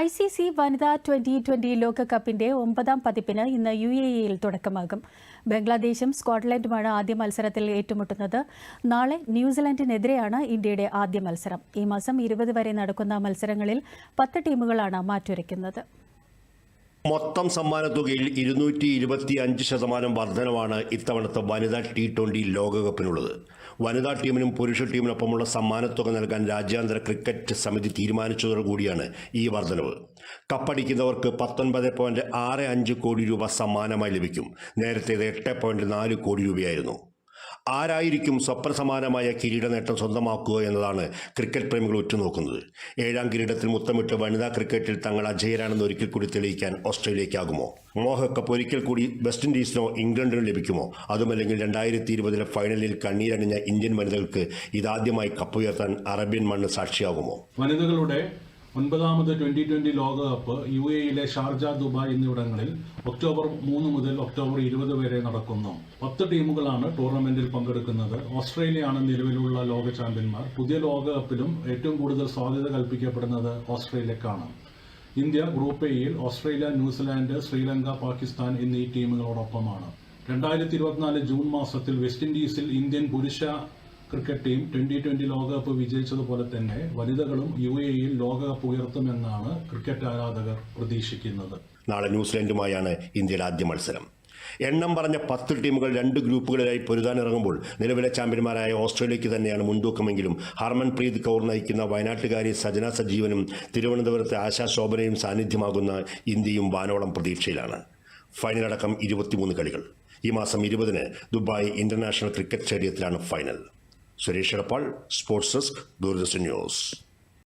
I C C വനിതാ twenty twenty ലോകകപ്പിന്റെ ഒമ്പതാം പതിപ്പിന് ഇന്ന് യു എ ഇയിൽ തുടക്കമാകും. ബംഗ്ലാദേശും സ്കോട്ട്ലൻഡുമാണ് ആദ്യ മത്സരത്തിൽ ഏറ്റുമുട്ടുന്നത്. നാളെ ന്യൂസിലൻഡിനെതിരെയാണ് ഇന്ത്യയുടെ ആദ്യ മത്സരം. ഈ മാസം ഇരുപത് വരെ നടക്കുന്ന മത്സരങ്ങളിൽ പത്ത് ടീമുകളാണ് മാറ്റുരയ്ക്കുന്നത്. മൊത്തം സമ്മാനത്തുകയിൽ ഇരുന്നൂറ്റി ഇരുപത്തി അഞ്ച് ശതമാനം വർധനമാണ് ഇത്തവണത്തെ വനിതാ ടി ട്വന്റി ലോകകപ്പിനുള്ളത്. വനിതാ ടീമിനും പുരുഷ ടീമിനൊപ്പമുള്ള സമ്മാനത്തുക നൽകാൻ രാജ്യാന്തര ക്രിക്കറ്റ് സമിതി തീരുമാനിച്ചതോടുകൂടിയാണ് ഈ വർധനവ്. കപ്പടിക്കുന്നവർക്ക് പത്തൊൻപത് പോയിന്റ് ആറ് അഞ്ച് കോടി രൂപ സമ്മാനമായി ലഭിക്കും. നേരത്തേത് എട്ട് പോയിന്റ് നാല് കോടി രൂപയായിരുന്നു. ആരായിരിക്കും സ്വപ്രസമാനമായ കിരീടനേട്ടം സ്വന്തമാക്കുക എന്നതാണ് ക്രിക്കറ്റ് പ്രേമികൾ ഉറ്റുനോക്കുന്നത്. ഏഴാം കിരീടത്തിൽ മുത്തമിട്ട് വനിതാ ക്രിക്കറ്റിൽ തങ്ങൾ അജയരാണെന്ന് ഒരിക്കൽ കൂടി തെളിയിക്കാൻ ഓസ്ട്രേലിയക്കാകുമോ മോഹക്കപ്പ് ഒരിക്കൽ കൂടി വെസ്റ്റ് ഇൻഡീസിനോ ഇംഗ്ലണ്ടിനോ ലഭിക്കുമോ? അതുമല്ലെങ്കിൽ രണ്ടായിരത്തി ഇരുപതിലെ ഫൈനലിൽ കണ്ണീരണിഞ്ഞ ഇന്ത്യൻ വനിതകൾക്ക് ഇതാദ്യമായി കപ്പുയർത്താൻ അറേബ്യൻ മണ്ണ് സാക്ഷിയാകുമോ? വനിതകളുടെ ഒൻപതാമത് ട്വന്റി ട്വന്റി ലോകകപ്പ് യു എയിലെ ഷാർജ ദുബായ് എന്നിവിടങ്ങളിൽ ഒക്ടോബർ മൂന്ന് മുതൽ ഒക്ടോബർ ഇരുപത് വരെ നടക്കുന്നു. പത്ത് ടീമുകളാണ് ടൂർണമെന്റിൽ പങ്കെടുക്കുന്നത്. ഓസ്ട്രേലിയയാണ് നിലവിലുള്ള ലോക ചാമ്പ്യന്മാർ. പുതിയ ലോകകപ്പിലും ഏറ്റവും കൂടുതൽ സാധ്യത കൽപ്പിക്കപ്പെടുന്നത് ഓസ്ട്രേലിയക്കാണ്. ഇന്ത്യ ഗ്രൂപ്പ് എയിൽ Australia New Zealand Sri Lanka Pakistan എന്നീ ടീമുകളോടൊപ്പമാണ്. രണ്ടായിരത്തി ഇരുപത്തിനാല് ജൂൺ മാസത്തിൽ വെസ്റ്റ് ഇൻഡീസിൽ ഇന്ത്യൻ പുരുഷ ക്രിക്കറ്റ് ടീം ട്വന്റി ട്വന്റി ലോകകപ്പ് വിജയിച്ചതുപോലെ തന്നെ വനിതകളും യു എയിൽ ലോകകപ്പ് ഉയർത്തുമെന്നാണ് ക്രിക്കറ്റ് ആരാധകർ പ്രതീക്ഷിക്കുന്നത്. നാളെ ന്യൂസിലൻഡുമായാണ് ഇന്ത്യയുടെ ആദ്യ മത്സരം. എണ്ണം പറഞ്ഞ പത്ത് ടീമുകൾ രണ്ട് ഗ്രൂപ്പുകളിലായി പൊരുതാനിറങ്ങുമ്പോൾ നിലവിലെ ചാമ്പ്യന്മാരായ ഓസ്ട്രേലിയയ്ക്ക് തന്നെയാണ് മുൻതൂക്കമെങ്കിലും ഹർമൻപ്രീത് കൗർ നയിക്കുന്ന വയനാട്ടുകാരി സജന സജീവനും തിരുവനന്തപുരത്തെ ആശാ ശോഭനയും സാന്നിധ്യമാകുന്ന ഇന്ത്യയും വാനോളം പ്രതീക്ഷയിലാണ്. ഫൈനലടക്കം ഇരുപത്തിമൂന്ന് കളികൾ. ഈ മാസം ഇരുപതിന് ദുബായ് ഇന്റർനാഷണൽ ക്രിക്കറ്റ് സ്റ്റേഡിയത്തിലാണ് final. Suresh Edappal sports desk Doordarshan news